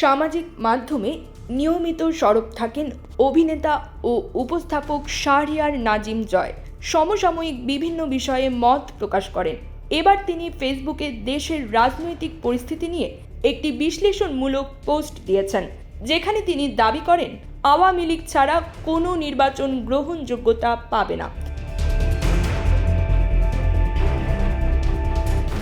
সামাজিক মাধ্যমে নিয়মিত সরব থাকেন অভিনেতা ও উপস্থাপক শাহরিয়ার নাজিম জয়। সমসাময়িক বিভিন্ন বিষয়ে মত প্রকাশ করেন। এবার তিনি ফেসবুকে দেশের রাজনৈতিক পরিস্থিতি নিয়ে একটি বিশ্লেষণমূলক পোস্ট দিয়েছেন, যেখানে তিনি দাবি করেন, আওয়ামী লীগ ছাড়া কোনো নির্বাচন গ্রহণযোগ্যতা পাবে না।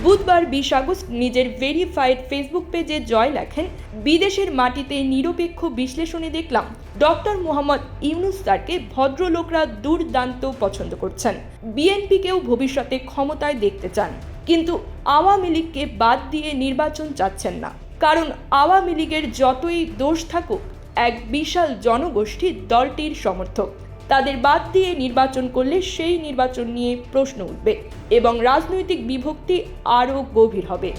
বুধবার বিশ আগস্ট নিজের ভেরিফাইড ফেসবুক পেজে জয় লেখেন। বিদেশের মাটিতে নিরপেক্ষ বিশ্লেষণে দেখলাম, ডক্টর মোহাম্মদ ইউনুস স্যারকে ভদ্রলোকরা দুর্দান্ত পছন্দ করছেন। বিএনপিকেও ভবিষ্যতে ক্ষমতায় দেখতে চান। কিন্তু আওয়ামী লীগকে বাদ দিয়ে নির্বাচন চাচ্ছেন না। কারণ আওয়ামী লীগের যতই দোষ থাকুক, এক বিশাল জনগোষ্ঠী দলটির সমর্থক। তাদের বাদ দিয়ে নির্বাচন করলে সেই নির্বাচন নিয়ে প্রশ্ন উঠবে এবং রাজনৈতিক বিভক্তি আরও গভীর হবে।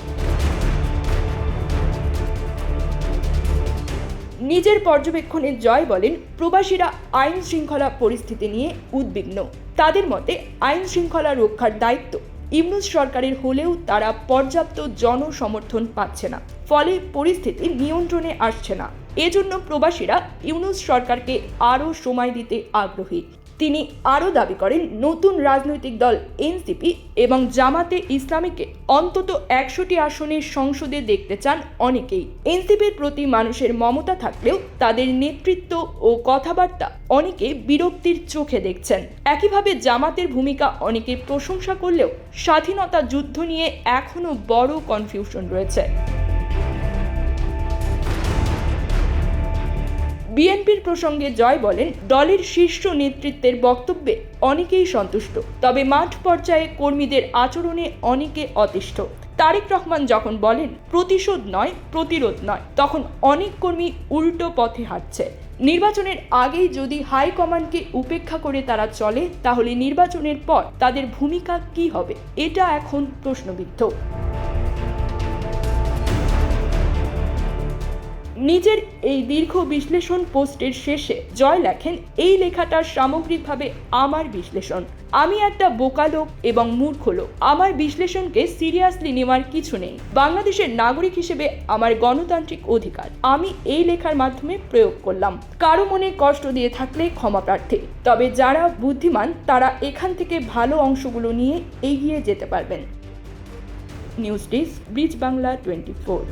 নিজের পর্যবেক্ষণে জয় বলেন প্রবাসীরা আইন শৃঙ্খলা পরিস্থিতি নিয়ে উদ্বিগ্ন। তাদের মতে আইন শৃঙ্খলা রক্ষার দায়িত্ব ইউনুস সরকারের হলেও তারা পর্যাপ্ত জনসমর্থন পাচ্ছে না। ফলে পরিস্থিতি নিয়ন্ত্রণে আসছে না। এজন্য প্রবাসীরা ইউনুস সরকারকে আরও সময় দিতে আগ্রহী। তিনি আরও দাবি করেন, নতুন রাজনৈতিক দল এনসিপি এবং জামাতে ইসলামীকে অন্তত একশোটি আসনে সংসদে দেখতে চান অনেকেই। এনসিপির প্রতি মানুষের মমতা থাকলেও তাদের নেতৃত্ব ও কথাবার্তা অনেকে বিরক্তির চোখে দেখছেন। একইভাবে জামাতের ভূমিকা অনেকে প্রশংসা করলেও স্বাধীনতা যুদ্ধ নিয়ে এখনও বড় কনফিউশন রয়েছে। বিএনপির প্রসঙ্গে জয় বলেন, দলের শীর্ষ নেতৃত্বের বক্তব্যে অনেকেই সন্তুষ্ট। তবে মাঠ পর্যায়ে কর্মীদের আচরণে অনেকে অতিষ্ঠ। তারেক রহমান যখন বলেন, প্রতিশোধ নয়, প্রতিরোধ নয় তখন অনেক কর্মী উল্টো পথে হাঁটছে। নির্বাচনের আগেই যদি হাইকমান্ডকে উপেক্ষা করে তারা চলে, তাহলে নির্বাচনের পর তাদের ভূমিকা কি হবে? এটা এখন প্রশ্নবিদ্ধ। নিজের এই দীর্ঘ বিশ্লেষণ পোস্টের শেষে জয় লেখেন, এই লেখাটা সামগ্রিকভাবে আমার বিশ্লেষণ। আমি একটা বোকা লোক এবং মূর্খ লোক। আমার বিশ্লেষণকে সিরিয়াসলি নেওয়ার কিছু নেই। বাংলাদেশের নাগরিক হিসেবে আমার গণতান্ত্রিক অধিকার। আমি এই লেখার মাধ্যমে প্রয়োগ করলাম। কারও মনে কষ্ট দিয়ে থাকলে ক্ষমা প্রার্থী। তবে যারা বুদ্ধিমান, তারা এখান থেকে ভালো অংশগুলো নিয়ে এগিয়ে যেতে পারবেন। News desk, bridge Bangla twenty four.